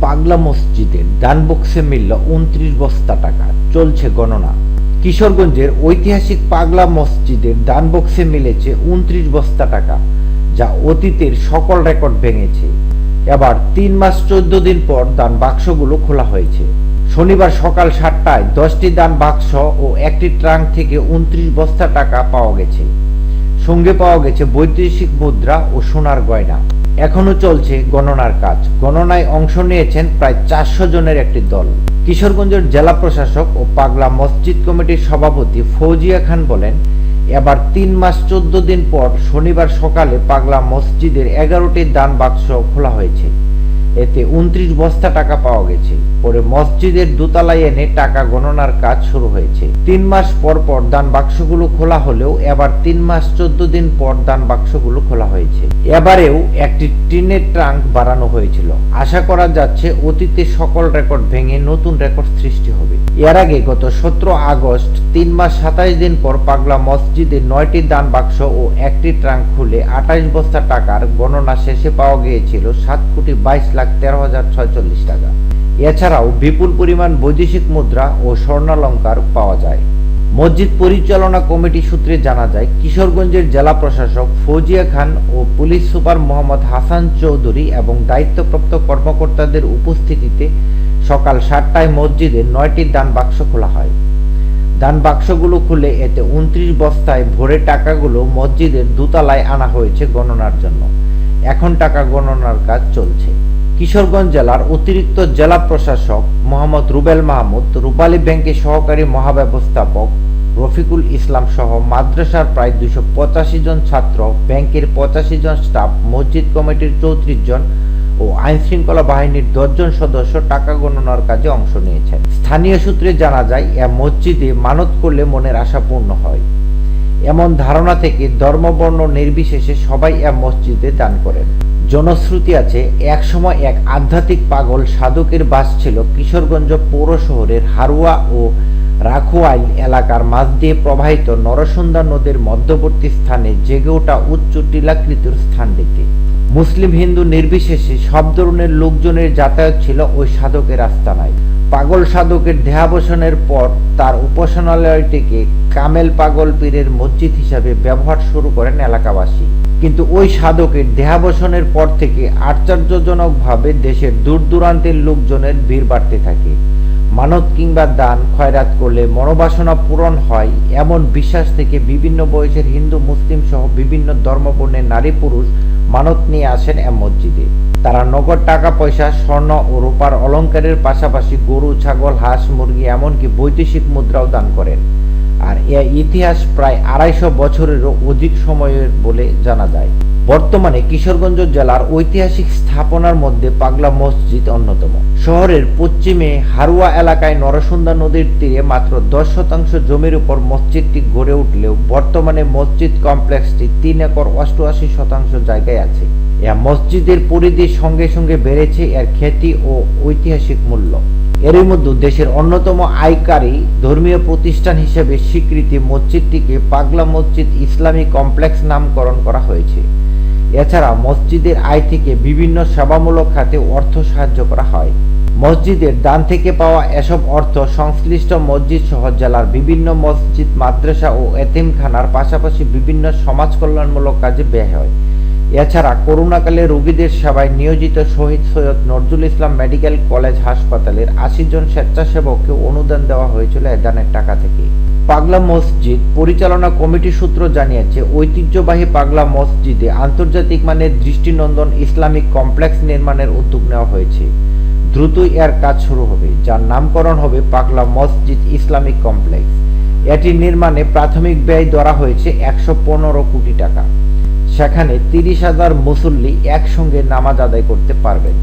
পাগলা মসজিদের দান বক্সে মিলল উনত্রিশ বস্তা টাকা। চলছে গণনা। কিশোরগঞ্জের ঐতিহাসিক পাগলা মসজিদের দান বক্সে মিলেছে উনত্রিশ বস্তা টাকা, যা অতীতের সকল রেকর্ড ভেঙেছে। এবার তিন মাস চোদ্দ দিন পর দান বাক্সগুলো খোলা হয়েছে। শনিবার সকাল সাতটায় দশটি দান বাক্স ও একটি ট্রাঙ্ক থেকে উনত্রিশ বস্তা টাকা পাওয়া গেছে। সঙ্গে পাওয়া গেছে বৈদেশিক মুদ্রা ও সোনার গয়না। এখনও চলছে গণনার কাজ। গণনায় অংশ নিয়েছেন প্রায় চারশো জনের একটি দল। কিশোরগঞ্জের জেলা প্রশাসক ও পাগলা মসজিদ কমিটির সভাপতি ফৌজিয়া খান বলেন, এবার তিন মাস চোদ্দ দিন পর শনিবার সকালে পাগলা মসজিদের এগারোটি দান বাক্স খোলা হয়েছে। এতে উনত্রিশ বস্তা টাকা পাওয়া গেছে। পরে মসজিদের দোতলায় এনে টাকা গণনার কাজ শুরু হয়েছে। তিন মাস পর পর দান বাক্সগুলো খোলা হলেও এবার তিন মাস চোদ্দ দিন পর দান বাক্সগুলো খোলা হয়েছে। এবারেও একটি টিনের ট্রাঙ্ক বাড়ানো হয়েছিল। আশা করা যাচ্ছে অতীতে সকল রেকর্ড ভেঙে নতুন রেকর্ড সৃষ্টি হবে। এর আগে গত সতেরো আগস্ট তিন মাস সাতাশ দিন পর পাগলা মসজিদে নয়টি দান বাক্স ও একটি ট্রাঙ্ক খুলে আঠাশ বস্তা টাকার গণনা শেষে পাওয়া গিয়েছিল সাত কোটি বাইশ লাখ তেরো হাজার ছয়চল্লিশ টাকা। এছাড়াও বিপুল পরিমাণ বৈদেশিক মুদ্রা ও স্বর্ণালঙ্কার পাওয়া যায়। মসজিদ পরিচালনা কমিটি সূত্রে জানা যায়, কিশোরগঞ্জের জেলা প্রশাসক ফৌজিয়া খান ও পুলিশ সুপার মোহাম্মদ হাসান চৌধুরী এবং দায়িত্বপ্রাপ্ত কর্মকর্তাদের উপস্থিতিতে সকাল সাতটায় মসজিদে নয়টি দান বাক্স খোলা হয়। দান বাক্সগুলো খুলে এতে উনত্রিশ বস্তায় ভরে টাকাগুলো মসজিদের দোতলায় আনা হয়েছে গণনার জন্য। এখন টাকা গণনার কাজ চলছে। কিশোরগঞ্জ জেলার অতিরিক্ত জেলা প্রশাসক মোহাম্মদ রুবেল মাহমুদ, রূপালী ব্যাংকের সহকারী মহাব্যবস্থাপক রফিকুল ইসলাম সহ মাদ্রাসার প্রায় দুশো পঁচাশি জন ছাত্র, ব্যাংকের পঁচাশি জন স্টাফ, মসজিদ কমিটির চৌত্রিশ জন ও আইন শৃঙ্খলা বাহিনীর দশজন সদস্য টাকা গণনার কাজে অংশ নিয়েছেন। স্থানীয় সূত্রে জানা যায়, এ মসজিদে মানত করলে মনের আশা পূর্ণ হয়। এমন ধারণা থেকে ধর্মবর্ণ নির্বিশেষে সবাই এ মসজিদে দান করেন। জনশ্রুতি আছে একসময় এক আধ্যাত্মিক পাগল সাধকের বাস ছিল কিশোরগঞ্জ পৌর শহরের হারুয়া ও রাখোয়াইল এলাকার মাঝ দিয়ে প্রবাহিত নরসুন্দা নদীর মধ্যবর্তী স্থানে জেগে ওঠা উচ্চ টিলাকৃতির স্থানটিতে মুসলিম হিন্দু নির্বিশেষে সব ধরনের লোকজনের যাতায়াত ছিল ওই সাধকের আস্তানায়। পাগল সাধকের দেহাবসানের পর তার উপাসনালয়টিকে কামেল পাগল পীরের মসজিদ হিসাবে ব্যবহার শুরু করেন এলাকাবাসী। কিন্তু ওই সাধকের দেহাবসানের পর থেকে আশ্চর্যজনকভাবে দেশের দূর দূরান্তের লোকজনের ভিড় বাড়তে থাকে। মানত কিংবা দান খয়রাত করলে মনোবাসনা পূরণ হয় এমন বিশ্বাস থেকে বিভিন্ন বয়সের হিন্দু, মুসলিম সহ বিভিন্ন ধর্মবর্ণের নারী পুরুষ মানত নিয়ে আসেন এ মসজিদে। তারা নগদ টাকা, পয়সা, স্বর্ণ ও রূপার অলংকারের পাশাপাশি গরু, ছাগল, হাঁস, মুরগি এমনকি বৈদেশিক মুদ্রাও দান করেন। আর এ ইতিহাস প্রায় আড়াইশো বছরেরও অধিক সময়ের বলে জানা যায়। বর্তমানে কিশোরগঞ্জ জেলার ঐতিহাসিক স্থাপনার মধ্যে পাগলা মসজিদ অন্যতম। শহরের পশ্চিমে হারুয়া এলাকায় নরসুন্দা নদীর তীরে মাত্র দশ শতাংশ জমির উপর মসজিদটি গড়ে উঠলেও বর্তমানে মসজিদ কমপ্লেক্সটি তিন একর অষ্টআশি শতাংশ জায়গায় আছে। মসজিদের পরিধির সঙ্গে সঙ্গে বেড়েছে এর খ্যাতি ও ঐতিহাসিক মূল্য। এরই মধ্যে দেশের অন্যতম আয়কারী ধর্মীয় প্রতিষ্ঠান হিসেবে স্বীকৃতি মসজিদটিকে পাগলা মসজিদ ইসলামী কমপ্লেক্স নামকরণ করা হয়েছে। এছাড়া মসজিদের আয় থেকে বিভিন্ন সেবামূলক খাতে অর্থ সাহায্য করা হয়। মসজিদের দান থেকে পাওয়া এসব অর্থ সংশ্লিষ্ট মসজিদ সহ জেলার বিভিন্ন মসজিদ, মাদ্রাসা ও এতিমখানার পাশাপাশি বিভিন্ন সমাজ কল্যাণমূলক কাজে ব্যয় হয়। এছাড়া করোনাকালে রোগীদের সেবায় নিয়োজিত শহীদ সৈয়দ নজরুল ইসলাম মেডিকেল কলেজ হাসপাতালের আশি জন স্বেচ্ছাসেবককে অনুদান দেওয়া হয়েছিল এ দানের টাকা থেকে। পাগলা মসজিদ পরিচালনা কমিটি সূত্র জানিয়েছে, ঐতিহ্যবাহী পাগলা মসজিদে আন্তর্জাতিক মানের দৃষ্টিনন্দন ইসলামিক কমপ্লেক্স নির্মাণের উদ্যোগ নেওয়া হয়েছে। দ্রুতই এর কাজ শুরু হবে, যার নামকরণ হবে পাগলা মসজিদ ইসলামিক কমপ্লেক্স। এটি নির্মাণে প্রাথমিক ব্যয় ধরা হয়েছে একশো পনেরো কোটি টাকা। সেখানে তিরিশ হাজার মুসল্লি একসঙ্গে নামাজ আদায় করতে পারবেন